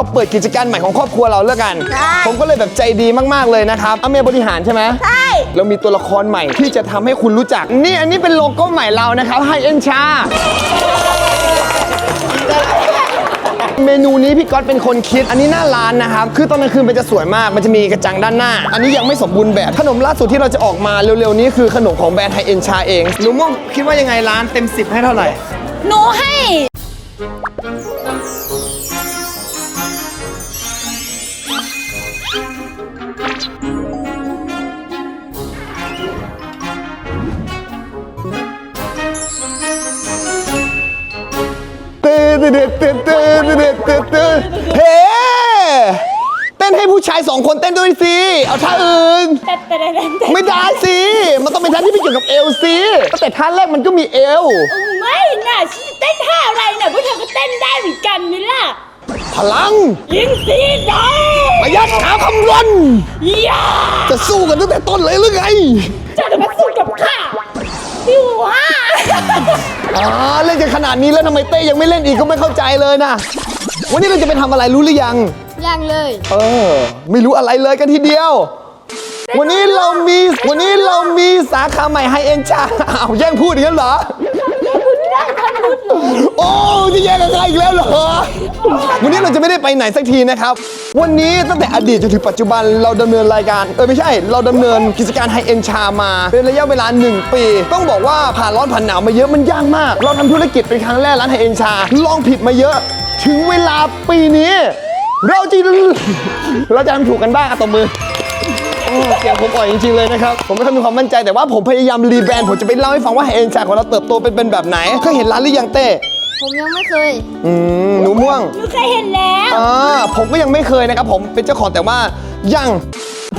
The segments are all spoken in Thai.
เราเปิดกิจการใหม่ของครอบครัวเราแล้วกัน ใช่ ผมก็เลยแบบใจดีมากๆเลยนะครับอเมบริหารใช่ไหม ใช่ เรามีตัวละครใหม่ที่จะทำให้คุณรู้จัก นี่อันนี้เป็นโลโก้ใหม่เรานะครับไฮเอ็นชา เมนูนี้พี่ก๊อตเป็นคนคิด อันนี้หน้าร้านนะครับ คือตอนกลางคืนมันจะสวยมาก มันจะมีกระจังด้านหน้า อันนี้ยังไม่สมบูรณ์แบบ ขนมล่าสุดที่เราจะออกมาเร็วๆนี้คือขนมของแบรนด์ไฮเอ็นชาเองหนูม่วงคิดว่ายังไงร้านเต็ม 10 ให้เท่าไหร่ หนูให้ ตื่นตื่นตื่นตื่นตื่นตื่นตื่นเฮ้เต้นให้ผู้ชายสองคนเต้นด้วยสิเอาท่าอื่นแต่แต่แต่แต่ไม่ได้สิ มันต้องเป็นท่าที่ไม่เกี่ยวกับเอวสิแต่ท่าแรกมันก็มีเอว ไม่น่ะฉันจะเต้นท่าอะไรน่ะพวกเธอก็เต้นได้เหมือนกันนี่ล่ะพลังยิงสีดาประหยัดหาคำรนยาจะสู้กันตั้งแต่ต้นเลยหรือไงจะมาสู้กับข้า พี่ว่าอ่าเล่นกันขนาดนี้แล้วทำไมเต้ยังไม่เล่นอีกก็ไม่เข้าใจเลยนะ วันนี้เราจะไปทำอะไรรู้หรือยัง ยังเลย เออ ไม่รู้อะไรเลยกันทีเดียว วันนี้เรามีวันนี้เรามีสาขาใหม่ไฮเอ็นชาอ้าวแย่งพูดอย่างนั้นเหรอ โอ้จะแย่กันอีกแล้วเหรอ วันนี้เราจะไม่ได้ไปไหนสักทีนะครับ วันนี้ตั้งแต่อดีตจนถึงปัจจุบันเราดำเนินรายการ เออไม่ใช่ เราดำเนินกิจการไฮเอ็นชามา เป็นระยะเวลา 1 ปี ต้องบอกว่าผ่านร้อนผ่านหนาวมาเยอะมันยากมาก เราทำธุรกิจเป็นครั้งแรกร้านไฮเอ็นชา ลองผิดมาเยอะ ถึงเวลาปีนี้ เราจะเราจะทำถูกกันบ้างอะตบมือ เสียงผมอ่อยจริงๆเลยนะครับ ผมไม่ค่อยมีความมั่นใจแต่ว่าผมพยายามรีแบรนด์ผมจะไปเล่าให้ฟังว่าไฮเอ็นชาของเราเติบโตเป็นเป็นแบบไหนเคยเห็นร้านหรือยังเต้ผมยังไม่เคย อืมหนูม่วงหนูเคยเห็นแล้วอ่าผมก็ยังไม่เคยนะครับผมเป็นเจ้าของแต่ว่ายัง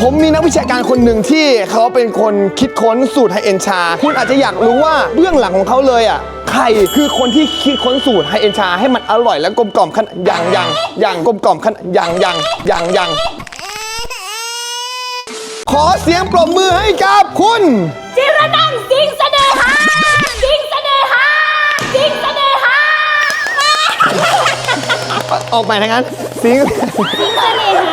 ผมมีนักวิชาการคนหนึ่งที่เขาเป็นคนคิดค้นสูตรไฮเอ็นชา คุณอาจจะอยากรู้ว่าเบื้องหลังของเขาเลยอะใครคือคนที่คิดค้นสูตรไฮเอ็นชา ให้มันอร่อยและกลมกล่อมขนาดอย่างอย่างอย่างกลมกล่อมขนาดอย่างอย่างอย่างอย่าง ขอเสียงปรบมือให้กับคุณ จิรนันท์สิงห์เสน่หาสิงห์เสน่หาสิงห์เสน่หาออกไปทางนั้นสิงห์สิงห์เสน่หา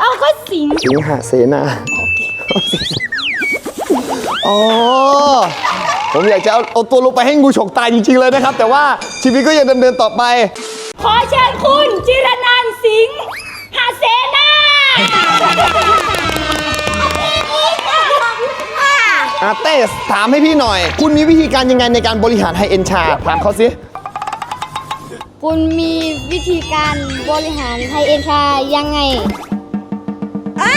เอาก็สิงห์สิงหาเสนาอ๋อ ผมอยากจะเอาเอาตัวลงไปให้งูฉกตายจริงๆเลยนะครับ แต่ว่าชีวิตก็ยังดำเนินต่อไป ขอเชิญคุณจิรนันท์สิงห์หาเสนา อาเต้ถามให้พี่หน่อย คุณมีวิธีการยังไงในการบริหารไฮเอ็นชาถามเขาสิคุณมีวิธีการบริหารไฮเอ็นชายังไงอ่า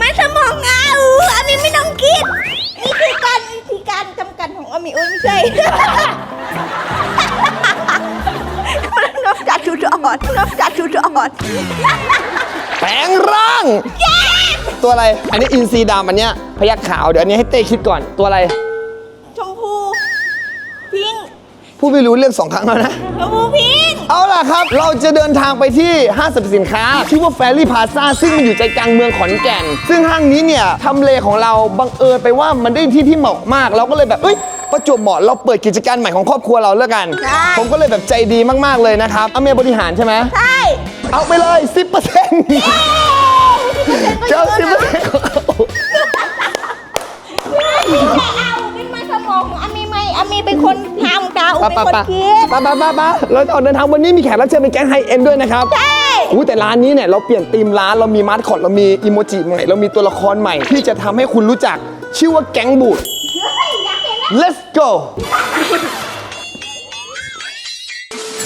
มันสมองเอาอามิไม่ต้องคิดนี่คือการวิธีการจำกัดของอามิโอ้ยไม่ใช่นอกจากชุดอ่อนนอกจากชุดอ่อน แปลงร่าง ตัวอะไร อันนี้อินซีดำอันเนี้ยพยักขาว เดี๋ยวอันนี้ให้เต้คิดก่อน ตัวอะไร ชมพูพิงค์พูดไม่รู้เรื่องสองครั้งแล้วนะ ชมพูพิงค์ เอาล่ะครับ เราจะเดินทางไปที่ห้างสรรพสินค้า ชื่อว่าแฟรี่พาซาซึ่งมันอยู่ใจกลางเมืองขอนแก่น ซึ่งห้างนี้เนี่ยทำเลของเราบังเอิญไปว่ามันได้ที่ที่เหมาะมาก เราก็เลยแบบเอ้ยประจวบเหมาะเราเปิดกิจการใหม่ของครอบครัวเราแล้วกันผมก็เลยแบบใจดีมากๆเลยนะครับอเมบริหารใช่ไหมใช่ เอาไปเลย10%เปอร์เซ็นต์เจ้า10%ของเขาเอาเป็นมันสมองของอามิไหมอามิเป็นคนทำกาอูปะเป็นปะคนปะคิดปะปะปะปะเราจะออกเดินทางวันนี้มีแขกรับเชิญเป็นแก๊งไฮเอ็นด้วยนะครับใช่อู้แต่ร้านนี้เนี่ยเราเปลี่ยนธีมร้านเรามีมาร์ทคอตเรามีอิโมจิใหม่เรามีตัวละครใหม่ ที่จะทำให้คุณรู้จัก ชื่อว่าแก๊งบูด let's go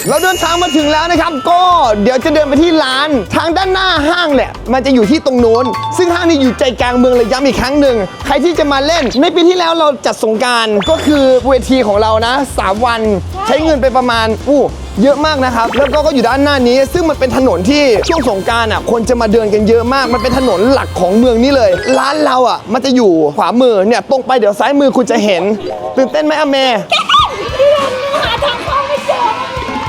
เราเดินทางมาถึงแล้วนะครับ ก็เดี๋ยวจะเดินไปที่ร้าน ทางด้านหน้าห้างเนี่ยมันจะอยู่ที่ตรงโน้น ซึ่งห้างนี้อยู่ใจกลางเมืองเลยย้ำอีกครั้งหนึ่ง ใครที่จะมาเล่น ในปีที่แล้วเราจัดสงการก็คือเวทีของเรานะ 3 วัน ใช้เงินไปประมาณอู้เยอะมากนะครับ แล้วก็ก็อยู่ด้านหน้านี้ ซึ่งมันเป็นถนนที่ช่วงสงการอะ คนจะมาเดินกันเยอะมาก มันเป็นถนนหลักของเมืองนี้เลย ร้านเราอะ มันจะอยู่ขวามือเนี่ย ตรงไปเดี๋ยวซ้ายมือคุณจะเห็น ตื่นเต้นไหมอเมหาทางเข้าไม่เจอ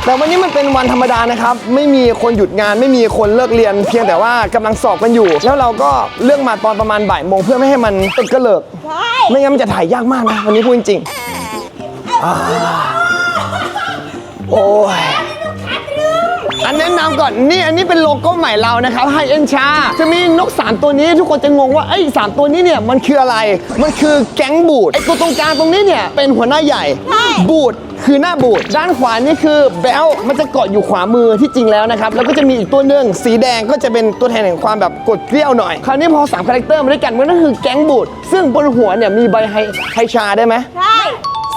แต่วันนี้มันเป็นวันธรรมดานะครับ ไม่มีคนหยุดงาน ไม่มีคนเลิกเรียน เพียงแต่ว่ากำลังสอบกันอยู่ แล้วเราก็เลือกมาตอนประมาณบ่ายโมงเพื่อไม่ให้มันตึกกระเลิกใช่ไม่งั้นมันจะถ่ายยากมากนะวันนี้พูดจริงๆอ่าโอ้ย อันแนะนำก่อนนี่อันนี้เป็นโลโก้ใหม่เรานะครับไฮเอ็นชาจะมีนก 3 ตัวนี้ทุกคนจะงงว่าไอ้สามตัวนี้เนี่ยมันคืออะไร มันคือแก๊งบูดไอ้ตัวตรงกลางตรงนี้เนี่ยเป็นหัวหน้าใหญ่ใช่บูดคือหน้าบูดด้านขวานี่คือแบลมันจะเกาะอยู่ขวามือที่จริงแล้วนะครับแล้วก็จะมีอีกตัวหนึ่งสีแดงก็จะเป็นตัวแทนแห่งความแบบกดเกลี้ยวหน่อย คราวนี้พอสามคาแรคเตอร์มาด้วยกันมันก็คือแก๊งบูดซึ่งบนหัวเนี่ยมีใบไฮไฮชาได้ไหมใช่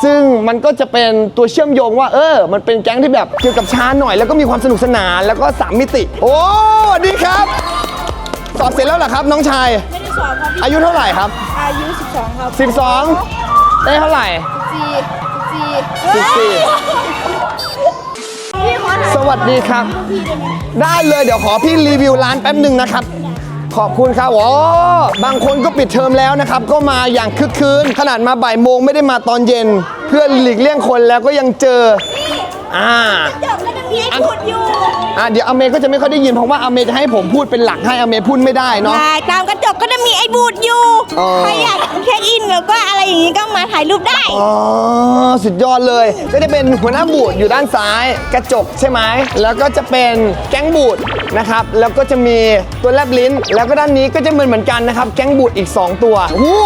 ซึ่งมันก็จะเป็นตัวเชื่อมโยงว่าเออ มันเป็นแก๊งที่แบบเกี่ยวกับช้าหน่อย แล้วก็มีความสนุกสนานแล้วก็สามมิติ โอ้สวัสดีครับ สอบเสร็จแล้วเหรอครับ น้องชาย ไม่ได้สอบครับอายุเท่าไหร่ครับ อายุ 12 ครับ12 ได้เท่าไหร่สี่สี่14 พี่ขอถามสวัสดีครับ ได้เลยเดี๋ยวขอพี่รีวิวร้านแป๊บหนึ่งนะครับ ขอบคุณครับโอ้บางคนก็ปิดเทอมแล้วนะครับ ก็มาอย่างคึกคืน ขนาดมาบ่ายโมงไม่ได้มาตอนเย็น เพื่อหลีกเลี่ยงคนแล้วก็ยังเจอ อ่า จบก็จะมีไอ้พูดอยู่อะเดี๋ยวอเมย์ก็จะไม่ค่อยได้ยินเพราะว่าอเมย์จะให้ผมพูดเป็นหลักให้อเมย์พูดไม่ได้เนาะ ใช่ตามกระจกก็จะมีไอ้บูดอยู่อ๋อ ใครอยากเช็คอินแล้วก็อะไรอย่างนี้ก็มาถ่ายรูปได้ อ๋อสุดยอดเลย ก็จะเป็นหัวหน้าบูดอยู่ด้านซ้ายกระจกใช่ไหมแล้วก็จะเป็นแก๊งบูดนะครับแล้วก็จะมีตัวแลบลิ้น แล้วก็ด้านนี้ก็จะเหมือนเหมือนกันนะครับ แก๊งบูดอีก 2 ตัววู้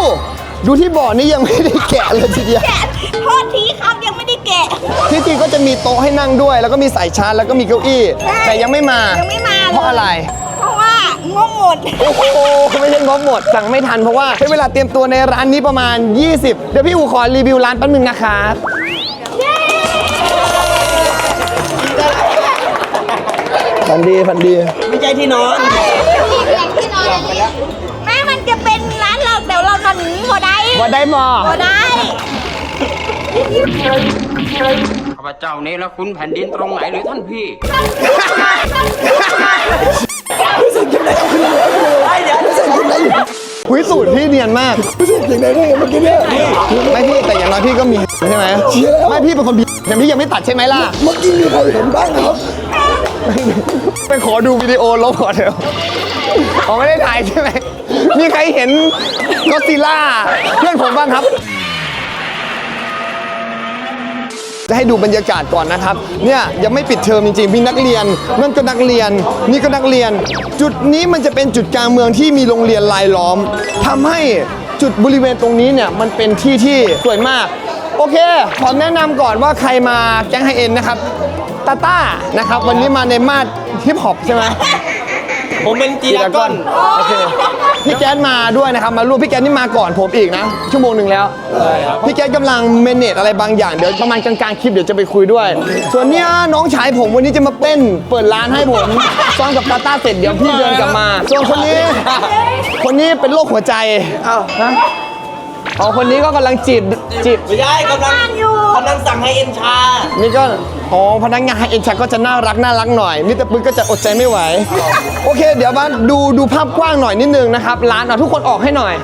ดูที่บ่อนี่ยังไม่ได้แกะเลยทีเดียว แกะโทษทีครับยังไม่ได้ แกะ ที่จริงก็จะมีโต๊ะให้นั่งด้วย แล้วก็มีสายชาร์จแล้วก็มีเก้าอี้ ใช่แต่ยังไม่มายังไม่มาเลย เพราะอะไร เพราะว่างบหมด โอ้โหไม่ใช่งบหมดสั่งไม่ทันเพราะว่าใช้เวลาเตรียมตัวในร้านนี้ประมาณ 20 เดี๋ยวพี่อูขอรีวิวร้านแป๊บนึงนะครับพันดีพันดี ไม่ใช่ที่นอนแหล่งที่นอนอันนี้แม่มันจะเป็นร้านเราแต่เรานอนอย่างนี้พอได้ว่าได้มอพอได้ ข้าพเจ้าเนรคุณแผ่นดินตรงไหนหรือท่านพี่หุยสูตรพี่เนียนมากรู้สึกอย่งไรได้เมื่อกี้เนี่ยไม่พี่แต่อย่างน้อยพี่ก็มีใช่ไหมไม่พี่เป็นคนบีแต่พี่ยังไม่ตัดใช่ไหมล่ะเมื่อกี้มีใครเห็นบ้างครับไปขอดูวิดีโอลบก่อนเถอะอ๋อไม่ได้ถ่ายใช่ไหมมีใครเห็นก็ซิล่าเพื่อนผมบ้างครับ จะให้ดูบรรยากาศก่อนนะครับ เนี่ยยังไม่ปิดเทอมจริงๆมีนักเรียนนั่นก็นักเรียน นี่ก็นักเรียน จุดนี้มันจะเป็นจุดกลางเมืองที่มีโรงเรียนรายล้อมทำให้จุดบริเวณตรงนี้เนี่ยมันเป็นที่ที่สวยมาก โอเค ขอแนะนำก่อนว่าใครมาแก๊งไฮเอ็นนะครับตาต้านะครับ วันนี้มาในมาดฮิปฮอปใช่ไหม ผมเป็นจีรากอนโอเคพี่แก๊สมาด้วยนะครับ มาร่วมพี่แก๊สนี่มาก่อนผมอีกนะ ชั่วโมงหนึ่งแล้วพี่แก๊สกำลังเมเนจอะไรบางอย่างเดี๋ยวประมาณกลางๆคลิปเดี๋ยวจะไปคุยด้วย ส่วนเนี้ยน้องชายผมวันนี้จะมาเต้นเปิดร้านให้ผมซ้อมกับตาต้าเสร็จเดี๋ยวพี่เดินกลับมา ส่วนคนนี้ คนนี้เป็นโรคหัวใจอ้าวนะอ๋อคนนี้ก็กำลังจีบจีบไม่ใช่กำลังกำลังสั่งให้เอ็นชา นี่ก็อ๋อพนักงานเอ็นชักก็จะน่ารักน่ารักหน่อยมิสเตอร์ปึ๊กก็จะอดใจไม่ไหว โอเค เดี๋ยวมาดูดูภาพกว้างหน่อยนิดนึงนะครับ ร้านอะทุกคนออกให้หน่อย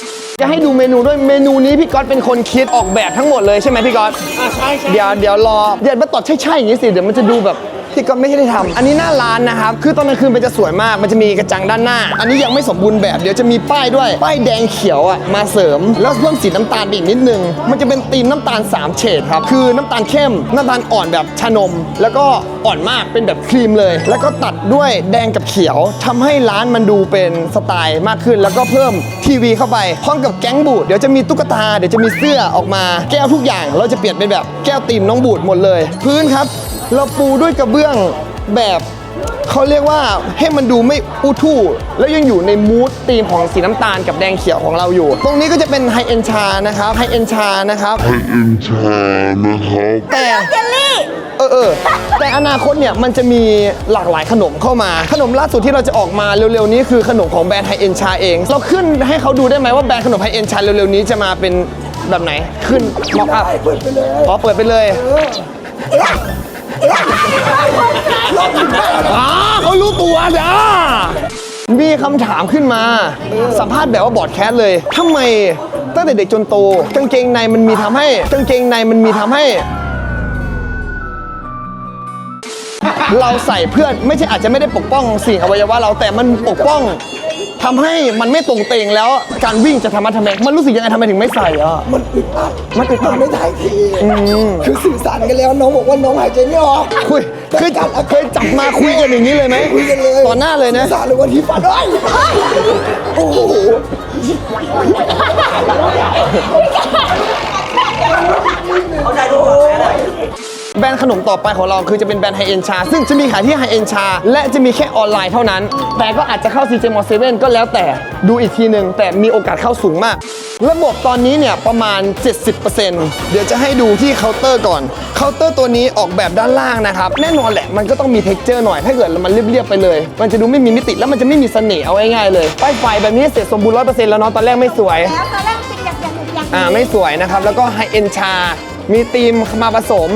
จะให้ดูเมนูด้วยเมนูนี้พี่ก๊อตเป็นคนคิดออกแบบทั้งหมดเลยใช่ไหมพี่ก๊อตอ่าใช่ใช่เดี๋ยวเดี๋ยวรอเดี๋ยวมาตอดใช่ๆอย่างนี้สิเดี๋ยวมันจะดูแบบ พี่ก็ไม่ได้ทำอันนี้หน้าร้านนะครับ คือตอนกลางคืนมันจะสวยมาก มันจะมีกระจังด้านหน้า อันนี้ยังไม่สมบูรณ์แบบ เดี๋ยวจะมีป้ายด้วย ป้ายแดงเขียวอะ มาเสริม แล้วเพิ่มสีน้ำตาลอีกนิดนึง มันจะเป็นธีมน้ำตาล 3 เฉดครับ คือน้ำตาลเข้ม น้ำตาลอ่อนแบบชานม แล้วก็อ่อนมาก เป็นแบบครีมเลย แล้วก็ตัดด้วยแดงกับเขียวทำให้ร้านมันดูเป็นสไตล์มากขึ้น แล้วก็เพิ่มทีวีเข้าไป พร้อมกับแก๊งบูด เดี๋ยวจะมีตุ๊กตา เดี๋ยวจะมีเสื้อออกมา แก้วทุกอย่าง เราจะเปลี่ยนเป็นแบบแก้วตีมน้องบูดหมดเลย พื้นครับ เราปูด้วยกระเบื้องแบบเขาเรียกว่าให้มันดูไม่อู้ทู่ แล้วยังอยู่ในมูดธีมของสีน้ำตาลกับแดงเขียวของเราอยู่ ตรงนี้ก็จะเป็นไฮเอนชานะครับไฮเอนชานะครับอินชานะครับแต่เจลลี่เออเออแต่อนาคตเนี่ยมันจะมีหลากหลายขนมเข้ามา ขนมล่าสุดที่เราจะออกมาเร็วๆนี้คือขนมของแบรนด์ไฮเอ็นชาเอง เราขึ้นให้เขาดูได้ไหมว่าแบรนด์ขนมไฮเอ็นชาเร็วๆนี้จะมาเป็นแบบไหนขึ้นม็อกอัพเปิดไปเลยอ๋อเปิดไปเลย อ๋อเขารู้ตัวจ้ามีคำถามขึ้นมา สัมภาษณ์แบบว่าบอดแคสเลยทำไมตั้งแต่เด็กจนโตกางเกงในมันมีทำให้กางเกงในมันมีทำให้ เราใส่เพื่อไม่ใช่อาจจะไม่ได้ปกป้องสิ่งอวัยวะเราแต่มันปกป้อง ทำให้มันไม่ตรงเตงแล้วการวิ่งจะทำมัดทำแมงมันรู้สึกยังไงทำไมถึงไม่ใส่อะ มันอึดอัดมันอึดอัด ไม่ถ่ายทีคือสื่อสารกันแล้วน้องบอกว่าน้องหายใจไม่ออกคุยเคยจับเคยจับมาคุยกันอย่างนี้เลยไหมคุยกันเลยต่อหน้าเลยนะสาเลยวันที่ฟันได้โอ้โหเขาได้ทุกคน แล้วแบรนด์ขนมต่อไปของเราคือจะเป็นแบรนด์ไฮเอ็นชา ซึ่งจะมีขายที่ไฮเอ็นชา และจะมีแค่ออนไลน์เท่านั้น แต่ก็อาจจะเข้า CJ m o 7ก็แล้วแต่ดูอีกทีหนึ่งแต่มีโอกาสเข้าสูงมาก ระบบตอนนี้เนี่ยประมาณ 70%เดี๋ยวจะให้ดูที่เคาน์เตอร์ก่อน เคาน์เตอร์ตัวนี้ออกแบบด้านล่างนะครับ แน่นอนแหละมันก็ต้องมีเท็กเจอร์หน่อย ถ้าเกิดมันเรียบๆไปเลย มันจะดูไม่มีมิติแล้วมันจะไม่มีเสน่ห์เอาง่ายๆเลยป้ายไฟแบบนี้เสร็จสมบูรณ์100%แล้วเนาะตอนแรกไม่สวยแล้วตอนแรกเป็นอย่างอย่างอย่างอ่าไม่สวยนะครับ แล้วก็ไฮเอ็นชา มีธีมมาผสม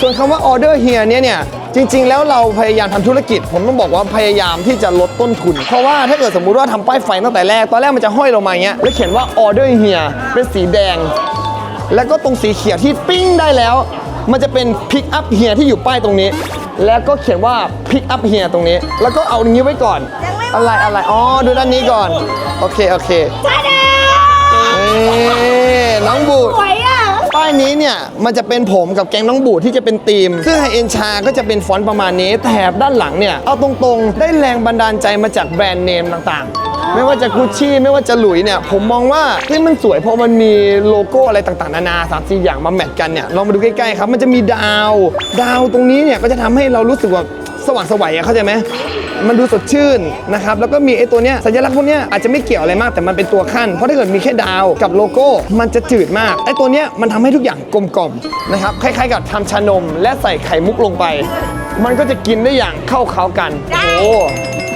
ส่วนคำว่าออเดอร์เฮียเนี่ยเนี่ยจริง ๆ แล้วเราพยายามทำธุรกิจ ผมต้องบอกว่าพยายามที่จะลดต้นทุน เพราะว่าถ้าเกิดสมมุติว่าทำป้ายไฟตั้งแต่แรก ตอนแรกมันจะห้อยลงมาอย่างเงี้ยแล้วเขียนว่าออเดอร์เฮียเป็นสีแดง แล้วก็ตรงสีเขียวที่ปิ้งได้แล้ว มันจะเป็นพิกอัพเฮียที่อยู่ป้ายตรงนี้ แล้วก็เขียนว่าพิกอัพเฮียตรงนี้ แล้วก็เอาอย่างนี้ไว้ก่อน อะไรอะไรอ๋อดูด้านนี้ก่อน โอเคโอเคท่าดานี่น้องบูดสวยอะ ป้ายนี้เนี่ยมันจะเป็นผมกับแกงน้องบูดที่จะเป็นธีม ซึ่งไฮเอ็นชาก็จะเป็นฟอนต์ประมาณนี้แถบด้านหลังเนี่ยเอาตรงๆ ได้แรงบันดาลใจมาจากแบรนด์เนมต่างๆไม่ว่าจะกุชชี่ไม่ว่าจะหลุยเนี่ยผมมองว่าเฮ้ยมันสวยเพราะมันมีโลโก้อะไรต่างๆ นานาสามสี่อย่างมาแมทกันเนี่ยลองมาดูใกล้ๆครับ มันจะมีดาว ดาวตรงนี้เนี่ยก็จะทำให้เรารู้สึกว่า สว่างสวัยอะเข้าใจไหมมันดูสดชื่นนะครับแล้วก็มีไอ้ตัวเนี้ยสัญลักษณ์พวกเนี้ยอาจจะไม่เกี่ยวอะไรมากแต่มันเป็นตัวขั้นเพราะถ้าเกิดมีแค่ดาวกับโลโก้มันจะจืดมากไอ้ตัวเนี้ยมันทำให้ทุกอย่างกลมกล่อมนะครับคล้ายๆ กับทำชานม และใส่ไข่มุกลงไป มันก็จะกินได้อย่างเข้าเขากันโอ้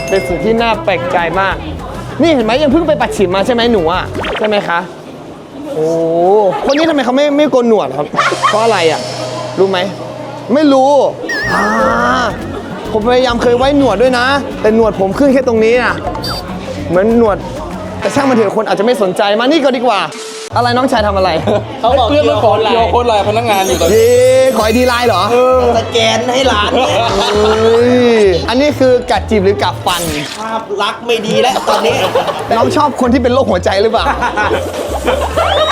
เป็นสิ่งที่น่าแปลกใจมาก นี่เห็นไหมยังเพิ่งไปปัดฉิมมาใช่ไหมหนูอะใช่ไหมคะโอ้คนนี้ทำไมเขาไม่ไม่โกนหนวดครับเพราะอะไรอะรู้ไหมไม่รู้อ่า ผมพยายามเคยไว้หนวดด้วยนะ แต่หนวดผมขึ้นแค่ตรงนี้อะเหมือนหนวดแต่ช่างมันเถอะคนอาจจะไม่สนใจมานี่ก็ดีกว่า อะไรน้องชายทำอะไรเขาบอกเพื่อนมาขอไลน์โคตรลายพนักงานอยู่ตอนนี้เย้ขอไอดีไลน์เหรอสแกนให้หลานเนี่ยเฮ้ยอันนี้คือกัดจีบหรือกัดฟัน ภาพลักษณ์ไม่ดีแล้วตอนนี้น้องชอบคนที่เป็นโรคหัวใจหรือเปล่า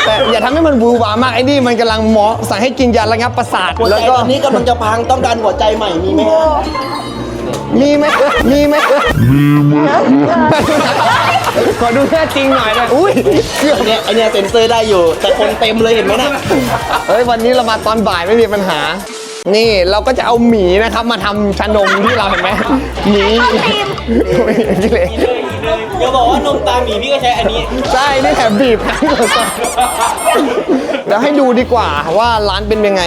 แต่อย่าทำให้มันบูวามากไอ้นี่มันกำลังหมอสั่งให้กินยาระงับประสาทหัวแล้วใจก็ ตอนนี้กำลังจะพังต้องการหัวใจใหม่มีไหมฮะ มีไหมมีไหมมีไหมขอดูแค่จริงหน่อยนะอุ้ยเกือบเนี่ยไอเนี่ยเซ็นเซอร์ได้อยู่ แต่คนเต็มเลยเห็นไหมนะเฮ้ยวันนี้เรามาตอนบ่ายไม่มีปัญหา นี่เราก็จะเอาหมีนะครับมาทำชานมที่เราเห็นไหมหมีนี่เลยเดี๋ยวบอกว่านมตาหมีพี่ก็ใช้อันนี้ ใช่นี่แถมบีบให้หมดเลยแล้วให้ดูดีกว่าว่าร้านเป็นยังไง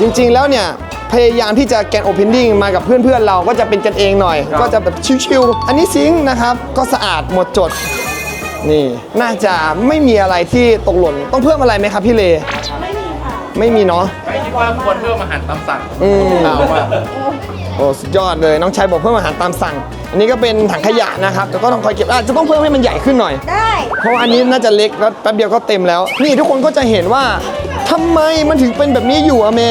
จริง ๆ แล้วเนี่ย พยายามที่จะแกนโอเพนดิ้งมากับเพื่อนๆเราก็จะเป็นกันเองหน่อยก็จะแบบชิวๆอันนี้ซิงค์นะครับก็สะอาดหมดจด นี่น่าจะไม่มีอะไรที่ตกหล่นต้องเพิ่มอะไรไหมครับพี่เล ไม่มีค่ะ ไม่มีเนาะ ไม่คิดว่าควรเพิ่มอาหารตามสั่งอืมถามว่าโอ้สุดยอดเลยน้องชายบอกเพิ่มอาหารตามสั่ง อันนี้ก็เป็นถังขยะนะครับแต่ก็ต้องคอยเก็บอาจจะต้องเพิ่มให้มันใหญ่ขึ้นหน่อย ได้ เพราะว่าอันนี้น่าจะเล็กแล้วแป๊บเดียวก็เต็มแล้ว นี่ทุกคนก็จะเห็นว่าทำไมมันถึงเป็นแบบนี้อยู่อะเม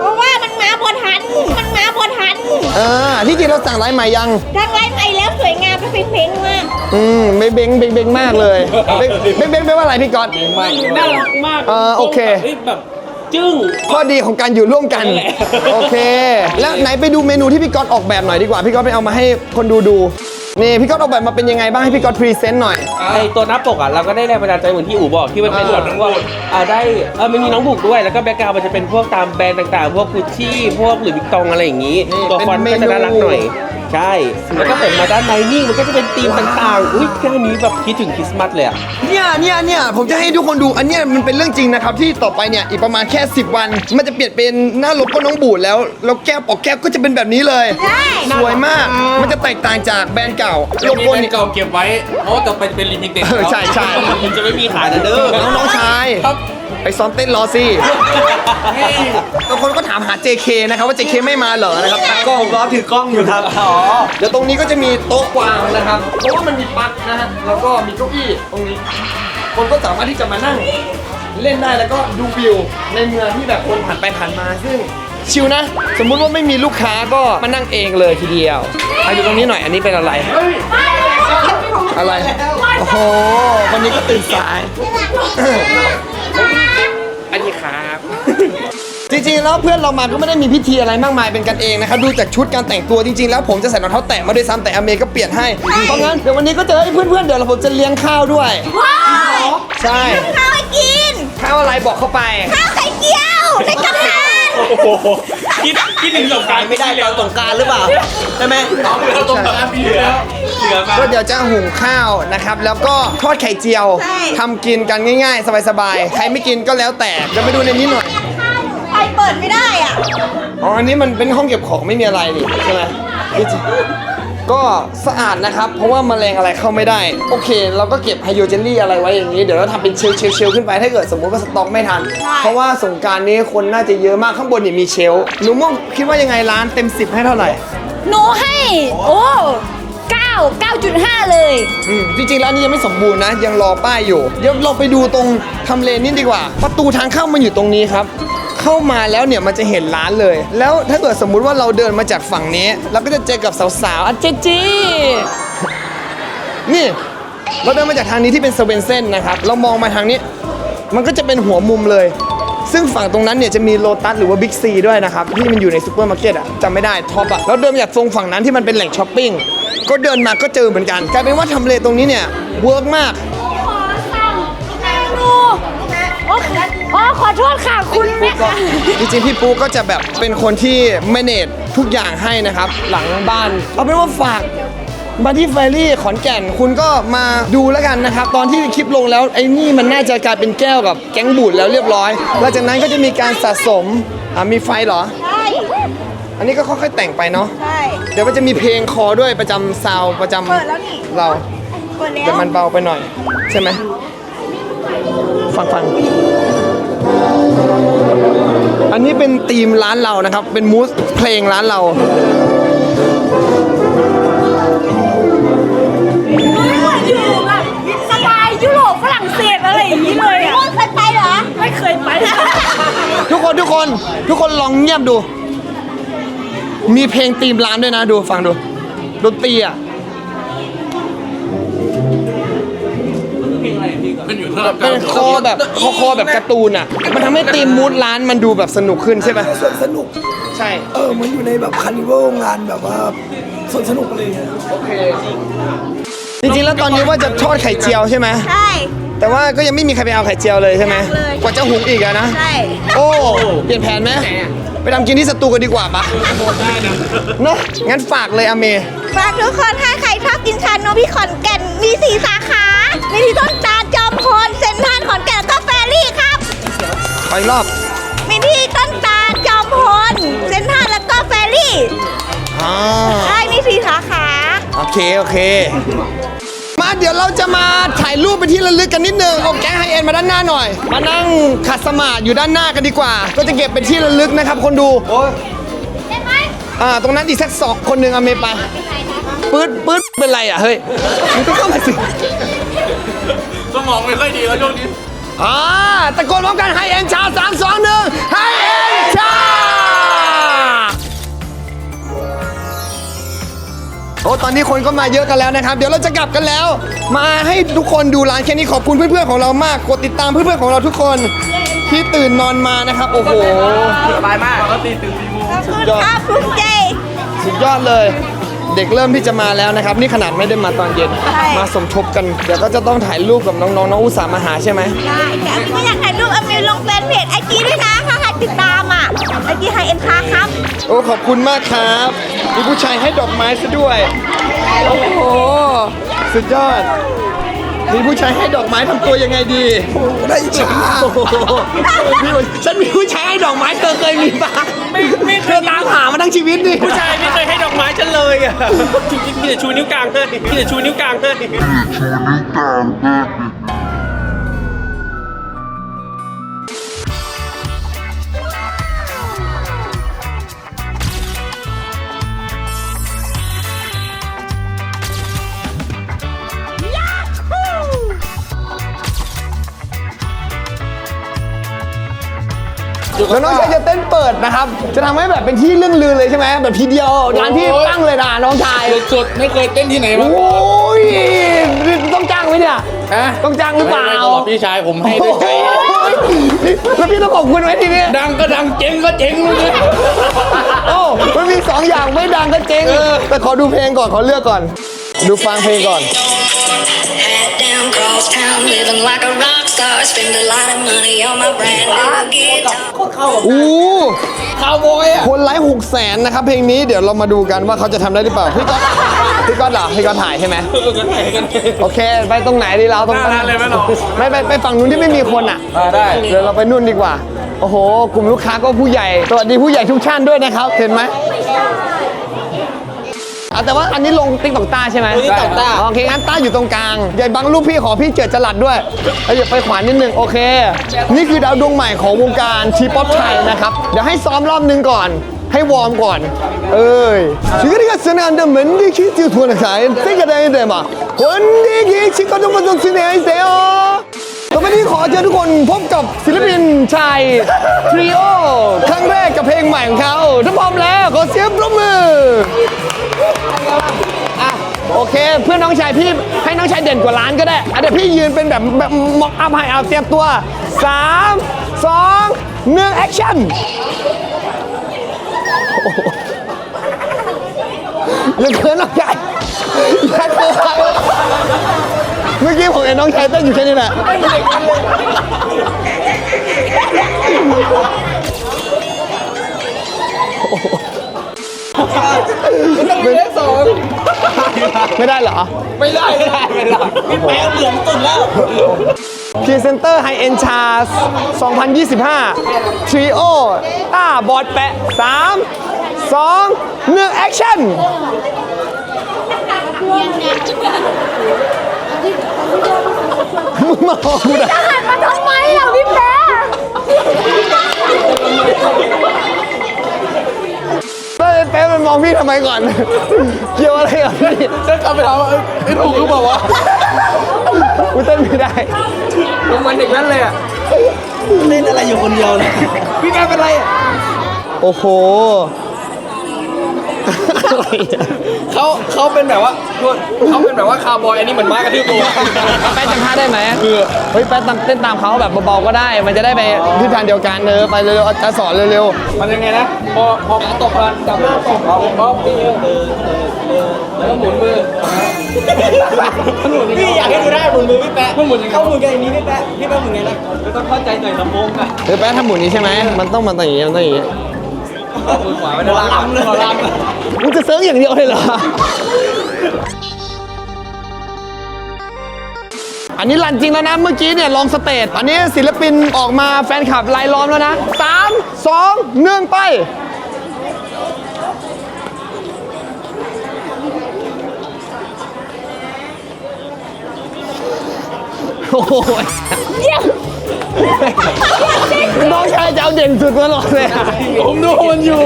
เพราะว่า มันมาบนทัน มันมาบนทันอ่าที่จริงเราสั่งไลน์ใหม่ยัง ทางไลฟ์ใหม่แล้วสวยงามและเพ่งๆมากอืมเบงเบงเบงเบงมากเลยเบงเบงเบงแปลว่าอะไรพี่ก๊อตน่ารักมากเออโอเคฮ้ยแบบจึ้ง ข้อดีของการอยู่ร่วมกัน โอเค แล้วไหนไปดูเมนูที่พี่ก๊อตออกแบบหน่อยดีกว่า พี่ก๊อตไปเอามาให้คนดูดู นี่พี่ก๊อตออกแบบมาเป็นยังไงบ้างให้พี่ก๊อตพรีเซนต์หน่อย ไอตัวหน้าปกอะเราก็ได้แรงบันดาลใจเหมือนที่อู๋บอกที่มันเป็นอ่าแบบพวกอ่าได้เออมันมีน้องบุกด้วยแล้วก็แบ็กกราวมันจะเป็นพวกตามแบรนด์ต่างๆ พวกกุชชี่พวกหรือวิกตองอะไรอย่างนี้ นี่ตัวฟอนต์เป็นก็เมนู จะน่ารักหน่อย ใช่แล้วก็เปิดมาด้านในนี่มันก็จะเป็นธีมต่างๆ อุ้ยแค่นี้แบบคิดถึงคริสต์มาสเลยอะเนี่ยเนี่ยเนี่ยผมจะให้ทุกคนดูอันเนี้ยมันเป็นเรื่องจริงนะครับที่ต่อไปเนี่ยอีกประมาณแค่ 10 วัน มันจะเปลี่ยนเป็นหน้าโลโก้น้องบูดแล้วแล้วแก้วปอกแก้วก็จะเป็นแบบนี้เลยได้สวยมากมันจะแตกต่างจากแบรนด์เก่าโลมีโก้แบรนนี่ด์เก่าเก็บไว้ เพราะว่าต่อไปจะเป็นลิมิเต็ดเออใช่ใช่มันจะไม่มีขายนะเด้อ น้องน้องชายครับไปซ้อมเต้นรอสิบางคนก็ถามหา JK นะครับว่า JK ไม่มาเหรอนะครับตากล้องรอถือกล้องอยู่ครับ อ๋อเดี๋ยวตรงนี้ก็จะมีโต๊ะกวางนะครับ เพราะว่ามันมีปลั๊กนะฮะ แล้วก็มีเก้าอี้ตรงนี้ คนก็สามารถที่จะมานั่ง เล่นได้แล้วก็ดูวิว ในเมืองที่แบบคนผ่านไปผ่านมา ซึ่งชิลนะ สมมุติว่าไม่มีลูกค้าก็มานั่งเองเลยทีเดียวมาอยู่ตรงนี้หน่อย อันนี้เป็นอะไร อะไร โอ้โห วันนี้ก็ตื่นสาย อันนี้ครับ จริงๆแล้วเพื่อนเรามาก็ไม่ได้มีพิธีอะไรมากมายเป็นกันเองนะครับดูจากชุดการแต่งตัวจริงๆ แล้วผมจะใส่รองเท้าแตะมาด้วยซ้ำแต่อเมย์ก็เปลี่ยนให้เพราะงั้นเดี๋ยววันนี้ก็จะให้เพื่อนๆเดี๋ยวเราผมจะเลี้ยงข้าวด้วย ว้ายใช่ข้าวให้กิน ข้าวอะไรบอกเข้าไป ข้าวไข่เจียวในกระทะโอ้โหคิดคิดถึงสงกรารไม่ได้ตอนสงกรารหรือเปล่าใช่ไหมเอาไปเราสงกรารปีที่แล้วเหลือมาก็เดี๋ยวจะหุงข้าวนะครับ แล้วก็ทอดไข่เจียวทำกินกันง่าย ๆ สบายๆ ใครไม่กินก็แล้วแต่เดี๋ยวไปดูในนี้หน่อยไฟเปิ ดไม่ได้อะ อ๋ออันนี้มันเป็นห้องเก็บของไม่มีอะไรนี่ใช่ไหมก็สะอาดนะครับ เพราะว่าแมลงอะไรเข้าไม่ได้ โอเค เราก็เก็บไฮโดรเจลลี่อะไรไว้อย่างนี้ เดี๋ยวเราทำเป็นเชลฟ์เชลฟ์เชลฟ์ขึ้นไปถ้าเกิดสมมติว่าสต็อกไม่ทัน เพราะว่าสงกรารนี้คนน่าจะเยอะมากข้างบนเนี่ยมีเชลฟ์หนูม่วงคิดว่ายังไงร้านเต็ม 10 ให้เท่าไหร่ หนูให้ โอ้เก้าเก้าจุดห้าเลย อืมจริงๆแล้วนี่ยังไม่สมบูรณ์นะ ยังรอป้ายอยู่ เดี๋ยวเราไปดูตรงทำเลนี่ดีกว่า ประตูทางเข้ามันอยู่ตรงนี้ครับ เข้ามาแล้วเนี่ยมันจะเห็นร้านเลย แล้วถ้าเกิดสมมุติว่าเราเดินมาจากฝั่งนี้ เราก็จะเจอกับสาวๆอเจจี นี่ เราเดินมาจากทางนี้ที่เป็นสเวนเซนนะครับ เรามองมาทางนี้ มันก็จะเป็นหัวมุมเลย ซึ่งฝั่งตรงนั้นเนี่ยจะมีโลตัสหรือว่าบิ๊กซีด้วยนะครับ ที่มันอยู่ในซูเปอร์มาร์เก็ตอะจำไม่ได้ท็อปอะแล้วเดินมาจากตรงฝั่งนั้นที่มันเป็นแหล่งช้อปปิ้งก็เดินมาก็เจอเหมือนกันกลายเป็นว่าทำเลตรงนี้เนี่ยเวิร์กมาก ขอสั่งเมนูโอ้ อ๋อขอโทษค่ะคุณแม่ค่ะจริงๆพี่ปูก็จะแบบเป็นคนที่ manage ทุกอย่างให้นะครับ หลังบ้าน เอาเป็นว่าฝากมาที่ไฟรี่ขอนแก่นคุณก็มาดูแล้วกันนะครับ ตอนที่คลิปลงแล้วไอ้นี่มันน่าจะกลายเป็นแก้วกับแก๊งบูดแล้วเรียบร้อยหลังจากนั้นก็จะมีการสะสมอ่ามีไฟเหรอ ใช่อันนี้ก็ค่อยๆแต่งไปเนาะใช่เดี๋ยวมันจะมีเพลงคอด้วยประจำซาวด์ประจำเปิดแล้วนี่เราเปิดแล้วเดี๋ยวมันเบาไปหน่อย ใช่ไหมฟังฟัง อันนี้เป็นธีมร้านเรานะครับ เป็นมูสเพลงร้านเราอยู่แบบสไตล์ยุโรปฝรั่งเศสอะไรอย่างนี้เลยอะพูดเคยไปเหรอ ไม่เคยไป ทุกคนทุกคนทุกคนลองเงียบดู มีเพลงธีมร้านด้วยนะดูฟังดูดนตรีอะ เป็นอยู่เท่าเป็นคอแบบคอคอแบบการ์ตูนอะ มันทำให้ธีมมูดร้านมันดูแบบสนุกขึ้นใช่ไหมสวนสนุก ใช่ เออเหมือนอยู่ในแบบคาร์นิวัลงานแบบว่าสวนสนุกอะไรอย่างเงี้ย จริงๆ แล้วตอนนี้ว่าจะทอดไข่เจียวใช่ไหม ใช่ แต่ว่าก็ยังไม่มีใครไปเอาไข่เจียวเลยใช่ไหม ยังเลย กว่าจะหุงอีกอะนะ ใช่ โอ้ เปลี่ยนแผนไหม ไปทำกินที่สตูกันดีกว่าปะเนอะงั้นฝากเลยอเม ฝากทุกคนถ้าใครชอบกินชานมพี่ขอนแก่นมีสีสาขา มีที่ต้นตาลจ อมพลเซ็นทรัลขอนแก่นแล้วก็แฟรี่ครับขออีกรอบมีที่ต้นตาลจอมพลเซ็นทรัลแล้วก็แฟรี่อ่าใช่มีสีสาขา โอเค โอเค มาเดี๋ยวเราจะมาถ่ายรูปไปนที่ระลึกกันนิดนึงเอาแก๊งไฮเอ็นมาด้านหน้าหน่อย มานั่งขัดสมาธิอยู่ด้านหน้ากันดีกว่า ก็จะเก็บเป็นที่ระลึกนะครับ คนดู ได้ไหมอ่า ตรงนั้นอีกสักสองคนหนึ่งอเมไปปื๊ดปื๊ดเป็นไรอะ เฮ้ยมึงต้องเข้ามาสิส มองไม่ค่อยดีแล้วช่วงนี้อ่าตะโกนพร้อมกันไฮเอ็นชาสามสองหนึ่งไฮเอ็นชา โอ้ตอนนี้คนก็มาเยอะกันแล้วนะครับ เดี๋ยวเราจะกลับกันแล้ว มาให้ทุกคนดูร้านแค่นี้ขอบคุณเพื่อนๆของเรามาก กดติดตามเพื่อนๆของเราทุกคนที่ตื่นนอนมานะครับ โอ้โห สบายมากปกติตื่นสี่โมงขอบคุณครับภูมิใจสุดยอดเลย เด็กเริ่มที่จะมาแล้วนะครับ นี่ขนาดไม่ได้มาตอนเย็น ใช่ มาสมทบกัน เดี๋ยวก็จะต้องถ่ายรูปกับน้องๆน้องอุตสาห์มาหาใช่ไหมได้แต่ไม่อยากถ่ายรูปเอามิวลงแฟนเพจไอจีด้วยนะถ้าใครติดตามอะไอจีไฮเอ็นคาครับ โอ้ขอบคุณมากครับมีผู้ชายให้ดอกไม้ซะด้วยโอ้โหสุดยอด มีผู้ชายให้ดอกไม้ทำตัวยังไงดีได้อิจฉาโอ้โหมีผู้ฉันมีผู้ชายให้ดอกไม้เธอเคยมีปะ ไม่ไม่เคเธยอตามหามาทั้งชีวิตดิผู้ชายไม่เคยให้ดอกไม้ฉันเลยอะจริงๆมีแต่ชูนิ้วกลางให้มีแต่ชูนิ้วกลางให้ แล้วน้องชายจะเต้นเปิดนะครับ จะทำให้แบบเป็นที่เรื่องลือเลยใช่ไหมแบบทีเดียวร้านที่ตั้งเลยนะน้องชายสุดๆไม่เคยเต้นที่ไหนมาโอ้ยต้องจ้างไหมเนี่ยฮะต้องจ้างหรือเปล่า ไม่ไม่ไม่พี่ชายผมให้ด้วยใจโอ้ยแล้วพี่ต้องขอบคุณไหมทีนี้ดังก็ดังเจ๊งก็เจ๊งเลย โอ้มันมีสองอย่างไม่ดังก็เจ๊งแต่ขอดูเพลงก่อนขอเลือกก่อน ดูฟังเพลงก่อน Hat down, cross town, living like a rock star. Spend a lot of money on my brand new guitar. อู้คาวบอยอะคนไลค์หกแสนนะครับเพลงนี้เดี๋ยวเรามาดูกันว่าเขาจะทำได้หรือเปล่าพี่ก๊อตพี่ก๊อตเหรอพี่ก๊อตถ่ายใช่ไหมกันไหนกันโอเค ไปตรงไหนดีเราตรงหน้าร้านเลยไหมเราไม่ไปไปฝั่งนู้นที่ไม่มีคนอะได้เดี๋ยวเราไปนู่นดีกว่า โอ้โห กลุ่มลูกค้าก็ผู้ใหญ่สวัสดีผู้ใหญ่ทุกท่านด้วยนะครับ เห็นไหมอ่ แต่ว่าอันนี้ลงติ๊กตอกตาใช่ไหมติ๊กตอกตาโอเคงั้นตาอยู่ตรงกลางใหญ่บังรูปพี่ขอพี่เจิดจลัดด้วยเอาอย่าไปขวานนิดนึงโอเค นี่คือดาวดวงใหม่ของวงการชีป๊อปไทยนะครับเดี๋ยวให้ซ้อมรอบนึงก่อนให้วอร์มก่อน เอ้ยชื่อวิตก็สนานเดิมเหมือนที่คิดอยู่ทุนสายเซ็กอะไรแต่มาคนดีกี่ชิคก็ต้องมาจนสิ้นหายเซียต่อไนี้ขอเชิญทุกคนพบกับศิลปินชายทริโอครั้งแรกกับเพลงใหม่ของเขาถ้าพร้อมแล้วขอเสียงปรบมือ อะโอเค เพื่อนน้องชายพี่ให้น้องชายเด่นกว่าล้านก็ได้อะเดี๋ยวพี่ยืนเป็นแบบแบบมอกอัพให้เอาเตรียมตัว 3 2 1แอคชั่นอย่าเขินน้องชายอย่าเขินเมื่อกี้ผมเห็นน้องชายเต้นอยู่แค่นี้แหละ ไม่ได้สองไม่ได้เหรอ ไม่ได้ไม่ได้ไม่ได้พี่แป๊ะเหลืองตุ่นแล้วพรีเซนเตอร์ไฮเอ็นชา2025 ทริโอต้าบอดแปะ 3 2 1 แอคชั่นมึงมาหอกูนะหันมาทำไมอะพี่แป๊ะแล้วไอ้แป๊ะ มันมองพี่ทำไมก่อน เกี่ยวอะไรกับพี่จะกลับไปถามว่าเอ้ยไอ้ถูกหรือเปล่าวะกูเต้นไม่ได้มันเด็กนั้นเลยอะเล่นอะไรอยู่คนเดียวเนี่ยพี่แป๊ะเป็นไรอะโอ้โห เขาเขาเป็นแบบว่าเขาเป็นแบบว่าคาวบอยอันนี้เหมือนม้ากระทืบตัวแป๊ะจำท่าได้ไหมเฮ้ยแป๊ะเต้นตามเขาแบบเบาๆก็ได้ มันจะได้ไปทิศทางเดียวกันเออไปเร็วๆจะสอนเร็วมันยังไงนะพอพอขาตกกันจับหน้าตกเอาป๊อปนี่แล้วก็หมุนมือหมุนพี่อยากให้ดูได้หมุนมือพี่แปะมันหมุนยังไงเขาหมุนกันอย่างนี้พี่แปะพี่แปะหมุนไงนะต้องเข้าใจหน่อยลำโพงกันๆเฮ้ยแป๊ะทำหมุนนี้ใช่ไหมมันต้องมันต้องอย่างนี้มันต้องอย่างนี้ มือขวาไม่ได้ล้ำเลยล้ำมึงจะเซิร์ฟอย่างเดียวเลยเหรอ อันนี้รันจริงแล้วนะ เมื่อกี้เนี่ยลองสเตจ อันนี้ศิลปินออกมาแฟนคลับรายล้อมแล้วนะ3 2 1ไป โอ้โห น้องชายจะเอาเด่นสุดตลอดเลยอะผมดูมันอยู่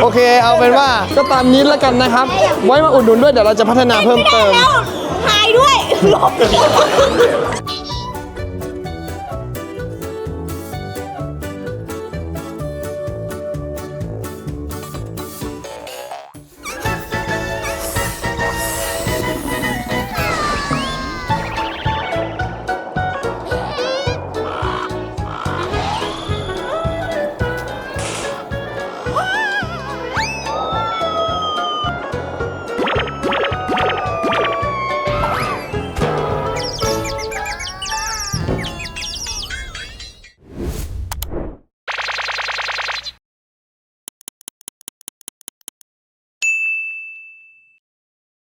โอเคเอาเป็นว่าก็ตามนี้แล้วกันนะครับ ไว้มาอุดหนุนด้วยเดี๋ยวเราจะพัฒนาเพิ่มเติม แล้วถ่ายด้วย